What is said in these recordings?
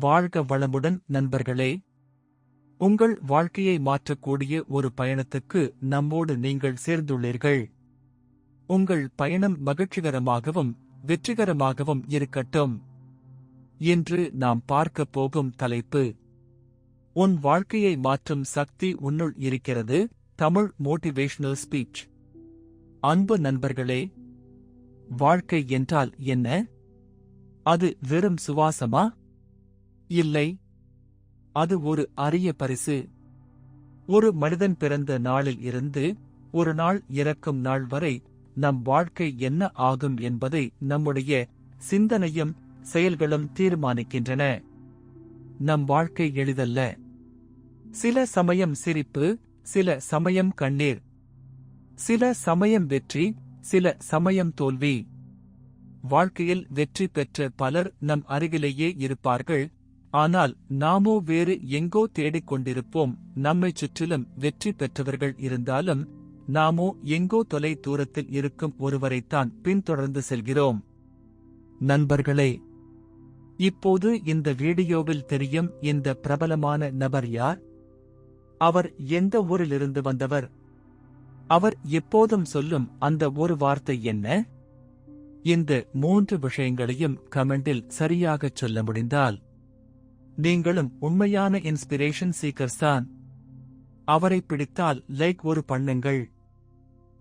வாழ்க வளமுடன் நண்பர்களே. உங்கள் வாழ்க்கையை மாற்றக்கூடிய ஒரு பயணத்துக்கு நம்மோடு நீங்கள் சேர்ந்துள்ளீர்கள். உங்கள் பயணம் மகிழ்ச்சிகரமாகவும் வெற்றிகரமாகவும் இருக்கட்டும். இன்று நாம் பார்க்கப் போகும் தலைப்பு உன் வாழ்க்கையை மாற்றும் சக்தி உன்னுள் இருக்கிறது தமிழ் மோட்டிவேஷனல் ஸ்பீச். அன்பு நண்பர்களே வாழ்க்கை என்றால் என்ன? அது வெறும் சுவாசமா? இல்லை. அது ஒரு அரிய பரிசு. ஒரு மனிதன் பிறந்த நாளில் இருந்து ஒரு நாள் இறக்கும் நாள் வரை நம் வாழ்க்கை என்ன ஆகும் என்பதை நம்முடைய சிந்தனையும் செயல்களும் தீர்மானிக்கின்றன. நம் வாழ்க்கை எளிதல்ல. சில சமயம் சிரிப்பு சில சமயம் கண்ணீர். சில சமயம் வெற்றி சில சமயம் தோல்வி. வாழ்க்கையில் வெற்றி பெற்ற பலர் நம் அருகிலேயே இருப்பார்கள். ஆனால் நாமோ வேறு எங்கோ தேடிக் கொண்டிருப்போம் நம்மைச் சுற்றிலும் வெற்றி பெற்றவர்கள் இருந்தாலும் நாமோ எங்கோ தொலை தூரத்தில் இருக்கும் ஒருவரைத்தான் பின்தொடர்ந்து செல்கிறோம். நண்பர்களே இப்போது இந்த வீடியோவில் தெரியும் இந்த பிரபலமான நபர் யார்? அவர் எந்த ஊரிலிருந்து வந்தவர்? அவர் எப்போதும் சொல்லும் அந்த ஒரு வார்த்தை என்ன? இந்த மூன்று விஷயங்களையும் கமெண்டில் சரியாகச் சொல்ல முடிந்தால் நீங்களும் உண்மையான இன்ஸ்பிரேஷன் சீக்கர்ஸ் தான் அவரை பிடித்தால் லைக் ஒரு பண்ணுங்கள்.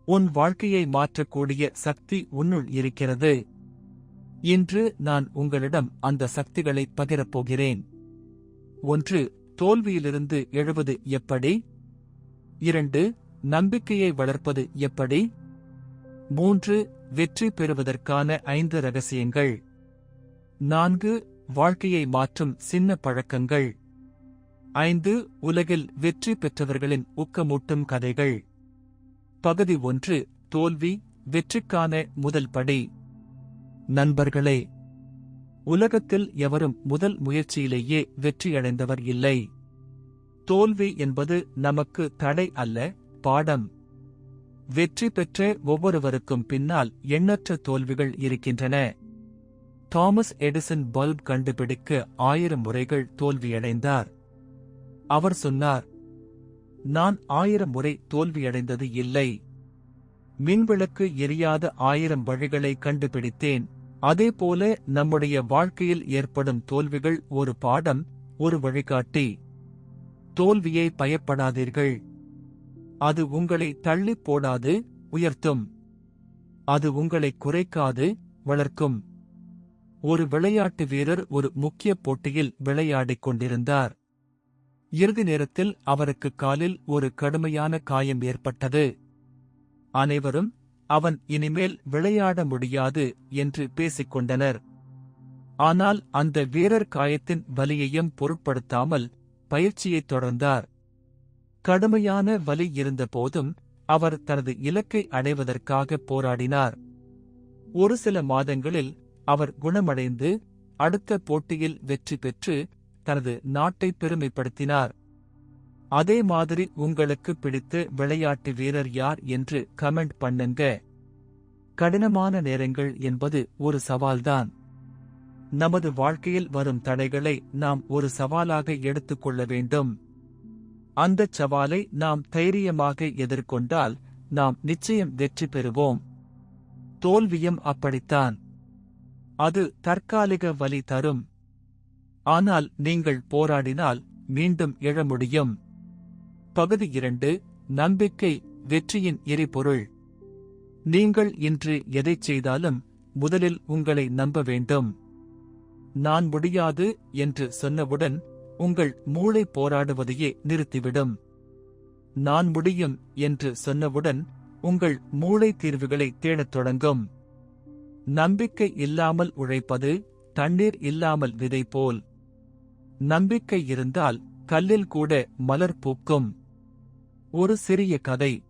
உன் வாழ்க்கையை மாற்றக்கூடிய சக்தி உன்னுள் இருக்கிறது. இன்று நான் உங்களிடம் அந்த சக்திகளை பகிரப் போகிறேன் ஒன்று தோல்வியிலிருந்து எழுவது எப்படி? இரண்டு நம்பிக்கையை வளர்ப்பது எப்படி? மூன்று வெற்றி பெறுவதற்கான ஐந்து ரகசியங்கள். நான்கு வாழ்க்கையை மாற்றும் சின்ன பழக்கங்கள். ஐந்து உலகில் வெற்றி பெற்றவர்களின் ஊக்கமூட்டும் கதைகள். பகுதி ஒன்று தோல்வி வெற்றிக்கான முதல் படி. நண்பர்களே உலகத்தில் எவரும் முதல் முயற்சியிலேயே வெற்றியடைந்தவர் இல்லை. தோல்வி என்பது நமக்கு தடை அல்ல பாடம். வெற்றி பெற்ற ஒவ்வொருவருக்கும் பின்னால் எண்ணற்ற தோல்விகள் இருக்கின்றன. தாமஸ் எடிசன் பல்ப் கண்டுபிடிக்க ஆயிரம் முறைகள் தோல்வியடைந்தார். அவர் சொன்னார் நான் ஆயிரம் முறை தோல்வியடைந்தது இல்லை. மின்விளக்கு எரியாத ஆயிரம் வழிகளை கண்டுபிடித்தேன். அதேபோல நம்முடைய வாழ்க்கையில் ஏற்படும் தோல்விகள் ஒரு பாடம் ஒரு வழிகாட்டி. தோல்வியை பயப்படாதீர்கள். அது உங்களை தள்ளிப் போடாது உயர்த்தும். அது உங்களை குறைக்காது வளர்க்கும். ஒரு விளையாட்டு வீரர் ஒரு முக்கிய போட்டியில் விளையாடிக் கொண்டிருந்தார். இறுதி நேரத்தில் அவருக்கு காலில் ஒரு கடுமையான காயம் ஏற்பட்டது. அனைவரும் அவன் இனிமேல் விளையாட முடியாது என்று பேசிக் கொண்டனர். ஆனால் அந்த வீரர் காயத்தின் வலியையும் பொருட்படுத்தாமல் பயிற்சியைத் தொடர்ந்தார். கடுமையான வலி இருந்தபோதும் அவர் தனது இலக்கை அடைவதற்காக போராடினார். ஒரு சில மாதங்களில் அவர் குணமடைந்து அடுத்த போட்டியில் வெற்றி பெற்று தனது நாட்டை பெருமைப்படுத்தினார். அதே மாதிரி உங்களுக்கு பிடித்த விளையாட்டு வீரர் யார் என்று கமெண்ட் பண்ணுங்க. கடினமான நேரங்கள் என்பது ஒரு சவால்தான். நமது வாழ்க்கையில் வரும் தடைகளை நாம் ஒரு சவாலாக எடுத்துக்கொள்ள வேண்டும். அந்தச் சவாலை நாம் தைரியமாக எதிர்கொண்டால் நாம் நிச்சயம் வெற்றி பெறுவோம். தோல்வியும் அப்படித்தான். அது தற்காலிக வலி தரும். ஆனால் நீங்கள் போராடினால் மீண்டும் எழ முடியும். பகுதி இரண்டு நம்பிக்கை வெற்றியின் எரிபொருள். நீங்கள் இன்று எதைச் செய்தாலும் முதலில் உங்களை நம்ப வேண்டும். நான் முடியாது என்று சொன்னவுடன் உங்கள் மூளை போராடுவதையே நிறுத்திவிடும். நான் முடியும் என்று சொன்னவுடன் உங்கள் மூளை தீர்வுகளை தேடத் தொடங்கும். நம்பிக்கை இல்லாமல் உழைப்பது தண்ணீர் இல்லாமல் விதை போல். நம்பிக்கை இருந்தால் கல்லில் கூட மலர் பூக்கும். ஒரு சிறிய கதை.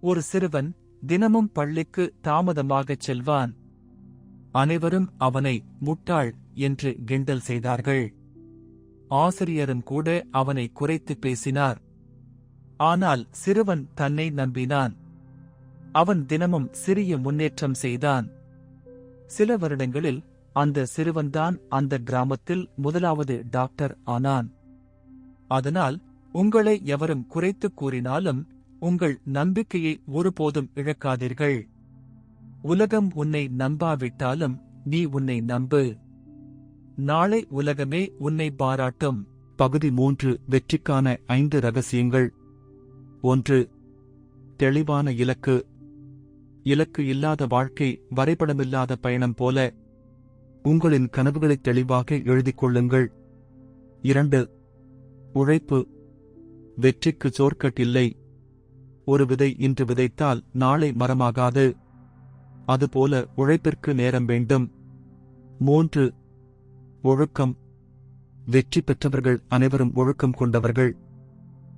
ஒரு சிறுவன் தினமும் பள்ளிக்கு தாமதமாகச் செல்வான். அனைவரும் அவனை முட்டாள் என்று கிண்டல் செய்தார்கள். ஆசிரியரும் கூட அவனை குறைத்து பேசினார். ஆனால் சிறுவன் தன்னை நம்பினான். அவன் தினமும் சிறிய முன்னேற்றம் செய்தான். சில வருடங்களில் அந்த சிறுவன்தான் அந்த கிராமத்தில் முதலாவது டாக்டர் ஆனான். அதனால் உங்களை எவரும் குறைத்துக் கூறினாலும் உங்கள் நம்பிக்கையை ஒருபோதும் இழக்காதீர்கள். உலகம் உன்னை நம்பாவிட்டாலும் நீ உன்னை நம்பு. நாளை உலகமே உன்னை பாராட்டும். பகுதி மூன்று வெற்றிக்கான ஐந்து ரகசியங்கள். ஒன்று தெளிவான இலக்கு இலக்கு இல்லாத வாழ்க்கை வரைபடமில்லாத பயணம் போல உங்களின் கனவுகளை தெளிவாக எழுதிக் கொள்ளுங்கள். இரண்டு உழைப்பு. வெற்றிக்கு சோர்க்கட்டில்லை ஒரு விதை இன்று விதைத்தால் நாளை மரமாகாது. அதுபோல உழைப்பிற்கு நேரம் வேண்டும். மூன்று ஒழுக்கம். வெற்றி பெற்றவர்கள் அனைவரும் ஒழுக்கம் கொண்டவர்கள்.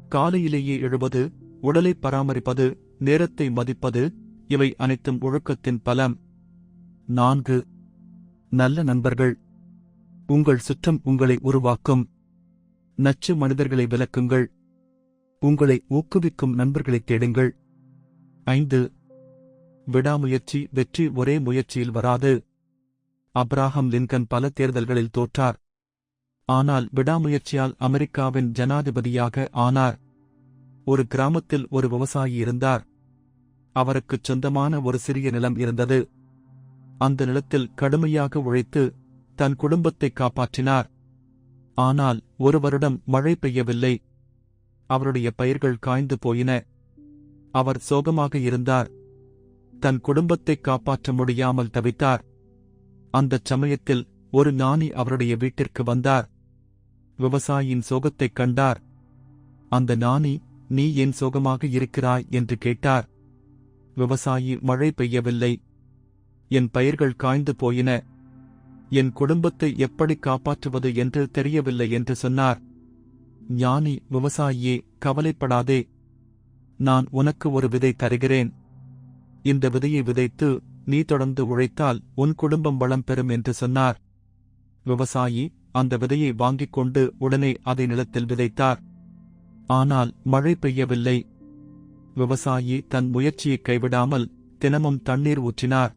காலையிலேயே எழுவது உடலை பராமரிப்பது நேரத்தை மதிப்பது இவை அனைத்தும் ஒழுக்கத்தின் பலம். நான்கு. நல்ல நண்பர்கள். உங்கள் சுற்றம் உங்களை உருவாக்கும். நச்சு மனிதர்களை விலக்குங்கள் உங்களை ஊக்குவிக்கும் நண்பர்களைத் தேடுங்கள். ஐந்து. விடாமுயற்சி வெற்றி ஒரே முயற்சியில் வராது. அப்ராஹம் லின்கன் பல தேர்தல்களில் தோற்றார். ஆனால் விடாமுயற்சியால் அமெரிக்காவின் ஜனாதிபதியாக ஆனார். ஒரு கிராமத்தில் ஒரு விவசாயி இருந்தார். அவருக்குச் சொந்தமான ஒரு சிறிய நிலம் இருந்தது. அந்த நிலத்தில் கடுமையாக உழைத்து தன் குடும்பத்தை காப்பாற்றினார். ஆனால் ஒரு வருடம் மழை பெய்யவில்லை. அவருடைய பயிர்கள் காய்ந்து போயின. அவர் சோகமாக இருந்தார். தன் குடும்பத்தை காப்பாற்ற முடியாமல் தவித்தார். அந்தச் சமயத்தில் ஒரு ஞானி அவருடைய வீட்டிற்கு வந்தார். விவசாயியின் சோகத்தைக் கண்டார். அந்த ஞானி நீ ஏன் சோகமாக இருக்கிறாய்? என்று கேட்டார். விவசாயி மழை பெய்யவில்லை. என் பயிர்கள் காய்ந்து போயின. என் குடும்பத்தை எப்படி காப்பாற்றுவது என்று தெரியவில்லை என்று சொன்னார். ஞானி விவசாயியே கவலைப்படாதே. நான் உனக்கு ஒரு விதை தருகிறேன். இந்த விதையை விதைத்து நீ தொடர்ந்து உழைத்தால் உன் குடும்பம் வளம் பெறும் என்று சொன்னார். விவசாயி அந்த விதையை வாங்கிக் கொண்டு உடனே அதை நிலத்தில் விதைத்தார். ஆனால் மழை பெய்யவில்லை. விவசாயி தன் முயற்சியை கைவிடாமல் தினமும் தண்ணீர் ஊற்றினார்.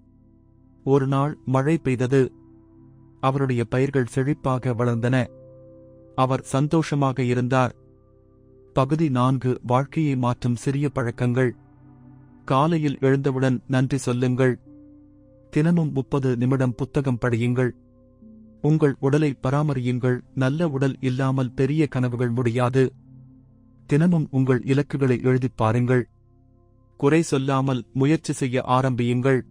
ஒரு நாள் மழை பெய்தது. அவருடைய பயிர்கள் செழிப்பாக வளர்ந்தன. அவர் சந்தோஷமாக இருந்தார். பகுதி நான்கு வாழ்க்கையை மாற்றும் சிறிய பழக்கங்கள். காலையில் எழுந்தவுடன் நன்றி சொல்லுங்கள். தினமும் முப்பது நிமிடம் புத்தகம் படியுங்கள். உங்கள் உடலை பராமரியுங்கள். நல்ல உடல் இல்லாமல் பெரிய கனவுகள் முடியாது. தினமும் உங்கள் இலக்குகளை எழுதிப் பாருங்கள். குறை சொல்லாமல் முயற்சி செய்ய ஆரம்பியுங்கள்.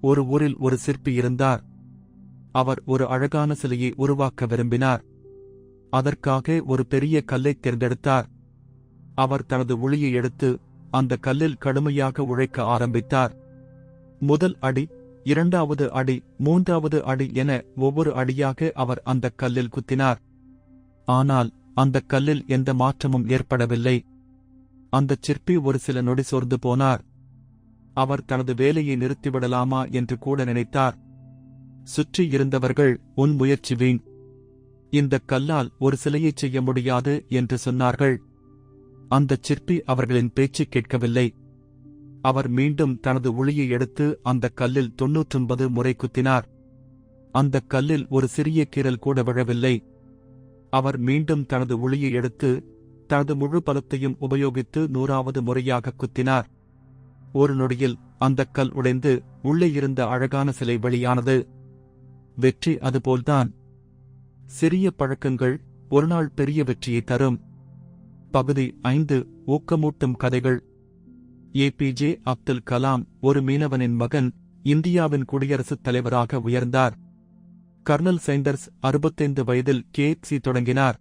ஒரு ஊரில் ஒரு சிற்பி இருந்தார். அவர் ஒரு அழகான சிலையை உருவாக்க விரும்பினார். அதற்காக ஒரு பெரிய கல்லைத் தேர்ந்தெடுத்தார். அவர் தனது ஒளியை எடுத்து அந்த கல்லில் கடுமையாக உழைக்க ஆரம்பித்தார். முதல் அடி இரண்டாவது அடி மூன்றாவது அடி என ஒவ்வொரு அடியாக அவர் அந்தக் கல்லில் குத்தினார். ஆனால் அந்தக் கல்லில் எந்த மாற்றமும் ஏற்படவில்லை. அந்தச் சிற்பி ஒரு சில நொடி சோர்ந்து போனார். அவர் தனது வேலையை நிறுத்திவிடலாமா என்று கூட நினைத்தார். சுற்றி இருந்தவர்கள் உன் முயற்சி வீண். இந்தக் கல்லால் ஒரு சிலையைச் செய்ய முடியாது என்று சொன்னார்கள். அந்தச் சிற்பி அவர்களின் பேச்சு கேட்கவில்லை. அவர் மீண்டும் தனது ஒளியை எடுத்து அந்தக் கல்லில் தொன்னூற்றொன்பது முறை குத்தினார். அந்தக் கல்லில் ஒரு சிறிய கீறல் கூட விழவில்லை. அவர் மீண்டும் தனது ஒளியை எடுத்து தனது முழு பலத்தையும் உபயோகித்து நூறாவது முறையாக குத்தினார். ஒரு நொடியில் அந்தக் கல் உடைந்து உள்ளே இருந்த அழகான சிலை வெளியானது. வெற்றி அதுபோல்தான் சிறிய பழக்கங்கள் ஒருநாள் பெரிய வெற்றியை தரும். பகுதி ஐந்து ஊக்கமூட்டும் கதைகள். ஏபிஜே அப்துல் கலாம் ஒரு மீனவனின் மகன் இந்தியாவின் குடியரசுத் தலைவராக உயர்ந்தார். கர்னல் சைண்டர்ஸ் அறுபத்தைந்து வயதில் கேஎஃப்சி தொடங்கினார்.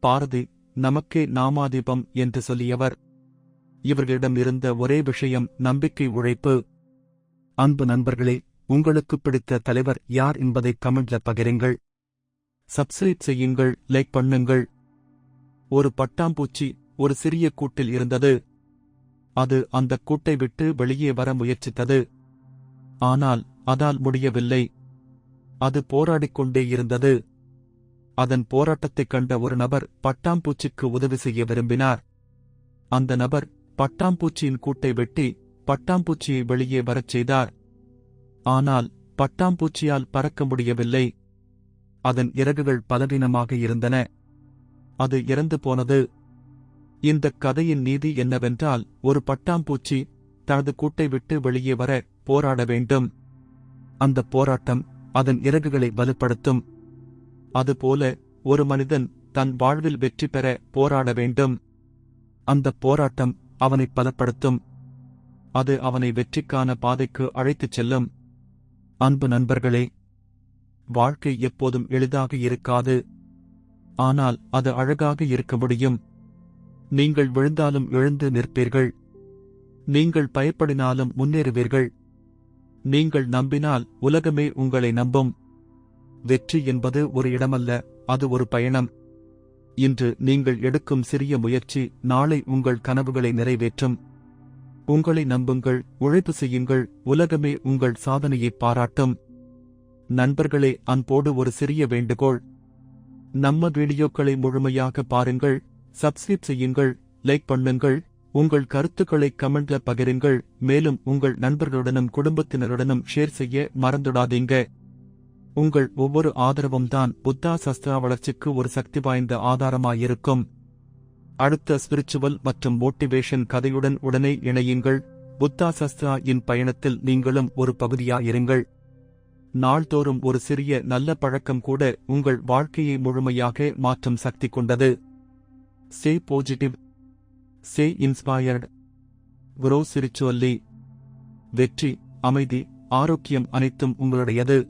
பாரதி நமக்கே நாமாதீபம் என்று சொல்லியவர். இவர்களிடம் இருந்த ஒரே விஷயம் நம்பிக்கை உழைப்பு. அன்பு நண்பர்களே உங்களுக்கு பிடித்த தலைவர் யார் என்பதை கமெண்ட்ல பகிருங்கள். சப்ஸ்கிரைப் செய்யுங்கள் லைக் பண்ணுங்கள். ஒரு பட்டாம்பூச்சி ஒரு சிறிய கூட்டில் இருந்தது. அது அந்த கூட்டை விட்டு வெளியே வர முயற்சித்தது. ஆனால் அதால் முடியவில்லை. அது போராடிக்கொண்டே இருந்தது. அதன் போராட்டத்தைக் கண்ட ஒரு நபர் பட்டாம்பூச்சிக்கு உதவி செய்ய விரும்பினார். அந்த நபர் பட்டாம்பூச்சியின் கூட்டை வெட்டி பட்டாம்பூச்சியை வெளியே வரச் செய்தார். ஆனால் பட்டாம்பூச்சியால் பறக்க முடியவில்லை. அதன் இறகுகள் பலவீனமாக இருந்தன. அது இறந்து போனது. இந்தக் கதையின் நீதி என்னவென்றால் ஒரு பட்டாம்பூச்சி தனது கூட்டை விட்டு வெளியே வர போராட வேண்டும். அந்த போராட்டம் அதன் இறகுகளை வலுப்படுத்தும். அதுபோல ஒரு மனிதன் தன் வாழ்வில் வெற்றி பெற போராட வேண்டும். அந்த போராட்டம் அவனை பலப்படுத்தும். அது அவனை வெற்றிக்கான பாதைக்கு அழைத்துச் செல்லும். அன்பு நண்பர்களே வாழ்க்கை எப்போதும் எளிதாக இருக்காது. ஆனால் அது அழகாக இருக்க முடியும். நீங்கள் விழுந்தாலும் எழுந்து நிற்பீர்கள். நீங்கள் பயப்படினாலும் முன்னேறுவீர்கள். நீங்கள் நம்பினால் உலகமே உங்களை நம்பும். வெற்றி என்பது ஒரு இடமல்ல அது ஒரு பயணம். இன்று நீங்கள் எடுக்கும் சிறிய முயற்சி நாளை உங்கள் கனவுகளை நிறைவேற்றும். உங்களை நம்புங்கள் உழைப்பு செய்யுங்கள் உலகமே உங்கள் சாதனையை பாராட்டும். நண்பர்களே அன்போடு ஒரு சிறிய வேண்டுகோள். நம்ம வீடியோக்களை முழுமையாக பாருங்கள் சப்ஸ்கிரைப் செய்யுங்கள் லைக் பண்ணுங்கள். உங்கள் கருத்துக்களை கமெண்ட்ல பகிருங்கள் மேலும் உங்கள் நண்பர்களுடனும் குடும்பத்தினருடனும் ஷேர் செய்ய மறந்துடாதீங்க. உங்கள் ஒவ்வொரு ஆதரவும் தான் புத்தா சஸ்திரா வளர்ச்சிக்கு ஒரு சக்தி வாய்ந்த ஆதாரமாயிருக்கும். அடுத்த ஸ்பிரிச்சுவல் மற்றும் மோட்டிவேஷன் கதையுடன் உடனே இணையுங்கள். புத்தா சஸ்திரா இன் பயணத்தில் நீங்களும் ஒரு பகுதியாயிருங்கள் நாள்தோறும் ஒரு சிறிய நல்ல பழக்கம் கூட உங்கள் வாழ்க்கையை முழுமையாக மாற்றும் சக்தி கொண்டது. Stay positive say inspired. Grow spiritually வெற்றி அமைதி ஆரோக்கியம் அனைத்தும் உங்களுடையது.